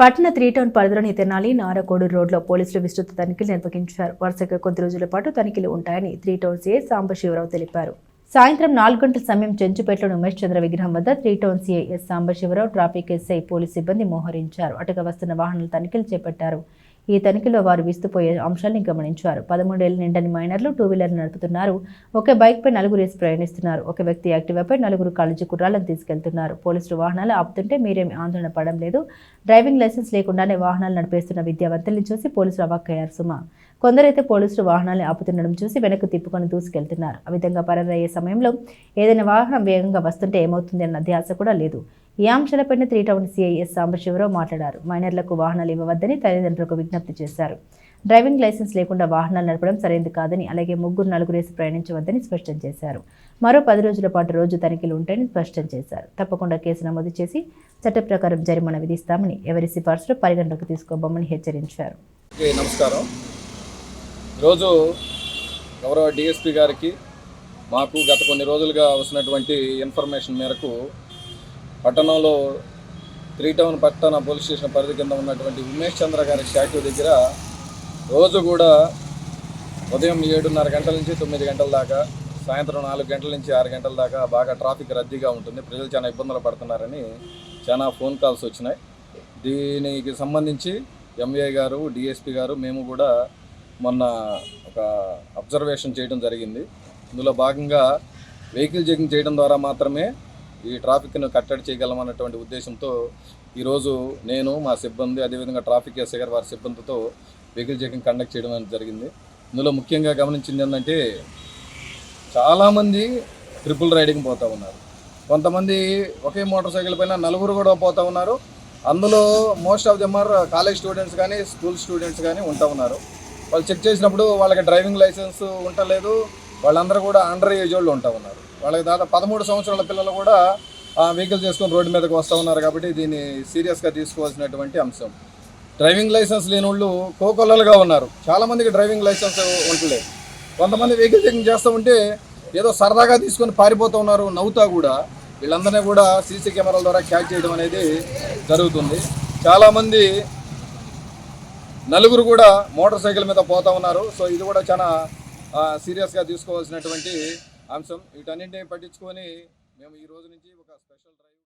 పట్టణ three town పరిధిలోని తెనాలి నారకోడు రోడ్లో పోలీసులు విస్తృత తనిఖీలు నిర్వహించారు. వరుసగా కొద్ది రోజుల పాటు తనిఖీలు ఉంటాయని త్రీ టౌన్ సీఏ సాంబశివరావు తెలిపారు. సాయంత్రం నాలుగు గంటల సమయం చెంచుపేటలోని ఉమేష్ చంద్ర విగ్రహం వద్ద three town CA S Sambasivarao traffic SI police సిబ్బంది మోహరించారు. అటుగా వస్తున్న వాహనాల తనిఖీలు చేపట్టారు. ఈ తనిఖీలో వారు విస్తుపోయే అంశాన్ని గమనించారు. పదమూడేళ్ళ నిండని మైనర్లు టూ వీలర్ నడుపుతున్నారు. ఒక బైక్ పై నలుగురు వేసి ప్రయాణిస్తున్నారు. ఒక వ్యక్తి యాక్టివాపై నలుగురు కాలేజీ కుర్రాలను తీసుకెళ్తున్నారు. పోలీసులు వాహనాలు ఆపుతుంటే మీరేమి ఆందోళన పడడం లేదు. డ్రైవింగ్ లైసెన్స్ లేకుండానే వాహనాలు నడిపేస్తున్న విద్యావంతుల్ని చూసి పోలీసులు అవాక్కయ్యారు సుమ. కొందరైతే పోలీసులు వాహనాలు ఆపుతుండడం చూసి వెనక్కు తిప్పుకొని దూసుకెళ్తున్నారు. ఆ విధంగా పరారయ్యే సమయంలో ఏదైనా వాహనం వేగంగా వస్తుంటే ఏమవుతుంది అన్న ధ్యాస కూడా లేదు. ఈ అంశాలపై త్రీ టౌన్ సిఐఎస్ సాంబశివరావు మాట్లాడారు. మైనర్లకు వాహనాలు ఇవ్వవద్దని తల్లిదండ్రులకు విజ్ఞప్తి చేశారు. డ్రైవింగ్ లైసెన్స్ లేకుండా వాహనాలు నడపడం సరైనది కాదని అలాగే ముగ్గురు నలుగురేసి ప్రయాణించవద్దని స్పష్టం చేశారు. మరో పది రోజుల పాటు రోజు తనిఖీలు ఉంటాయని స్పష్టం చేశారు. తప్పకుండా కేసు నమోదు చేసి చట్ట ప్రకారం జరిమానా విధిస్తామని ఎవరి సిఫార్సులు పరిగణలోకి తీసుకోబోమని హెచ్చరించారు. నమస్కారం. ఈరోజు గౌరవ డిఎస్పి గారికి మాకు గత కొన్ని రోజులుగా వస్తున్నటువంటి ఇన్ఫర్మేషన్ మేరకు పట్టణంలో త్రీ టౌన్ పట్టణ పోలీస్ స్టేషన్ పరిధి కింద ఉన్నటువంటి ఉమేష్ చంద్ర గారి స్టాట్యూ దగ్గర రోజు కూడా ఉదయం ఏడున్నర గంటల నుంచి తొమ్మిది గంటల దాకా సాయంత్రం నాలుగు గంటల నుంచి ఆరు గంటల దాకా బాగా ట్రాఫిక్ రద్దీగా ఉంటుంది. ప్రజలు చాలా ఇబ్బందులు పడుతున్నారని చాలా ఫోన్ కాల్స్ వచ్చినాయి. దీనికి సంబంధించి ఎంఏ గారు డిఎస్పి గారు మేము కూడా మొన్న ఒక అబ్జర్వేషన్ చేయడం జరిగింది. ఇందులో భాగంగా వెహికల్ చెకింగ్ చేయడం ద్వారా మాత్రమే ఈ ట్రాఫిక్ను కట్టడి చేయగలమన్నటువంటి ఉద్దేశంతో ఈరోజు నేను మా సిబ్బంది అదేవిధంగా ట్రాఫిక్ ఎస్ఐ గారు వారి సిబ్బందితో వెహికల్ చెకింగ్ కండక్ట్ చేయడం అనేది జరిగింది. ఇందులో ముఖ్యంగా గమనించింది ఏంటంటే చాలామంది ట్రిపుల్ రైడింగ్ పోతూ ఉన్నారు. కొంతమంది ఒకే మోటార్ సైకిల్ పైన నలుగురు కూడా పోతూ ఉన్నారు. అందులో most of them are college students కానీ స్కూల్ స్టూడెంట్స్ కానీ ఉంటూ ఉన్నారు. వాళ్ళు చెక్ చేసినప్పుడు వాళ్ళకి డ్రైవింగ్ లైసెన్స్ ఉండలేదు వాళ్ళందరూ కూడా అండర్ ఏజ్ వాళ్ళు ఉంటా ఉన్నారు. వాళ్ళకి దాదాపు పదమూడు సంవత్సరాల పిల్లలు కూడా వెహికల్ చేసుకొని రోడ్డు మీదకి వస్తూ ఉన్నారు కాబట్టి దీన్ని సీరియస్గా తీసుకోవాల్సినటువంటి అంశం. డ్రైవింగ్ లైసెన్స్ లేని వాళ్ళు కోకొల్లలుగా ఉన్నారు. చాలామందికి డ్రైవింగ్ లైసెన్స్ ఉండలేదు కొంతమంది వెహికల్ చెకింగ్ చేస్తూ ఉంటే ఏదో సరదాగా తీసుకొని పారిపోతూ ఉన్నారు నవ్వుతా కూడా. వీళ్ళందరినీ కూడా సీసీ కెమెరాల ద్వారా క్యాచ్ చేయడం అనేది జరుగుతుంది. చాలామంది నలుగురు కూడా మోటార్ సైకిల్ మీద పోతా ఉన్నారు. సో ఇది కూడా చాలా సీరియస్గా తీసుకోవాల్సినటువంటి అంశం. వీటన్నింటినీ పట్టించుకొని మేము ఈ రోజు నుంచి ఒక స్పెషల్ డ్రైవ్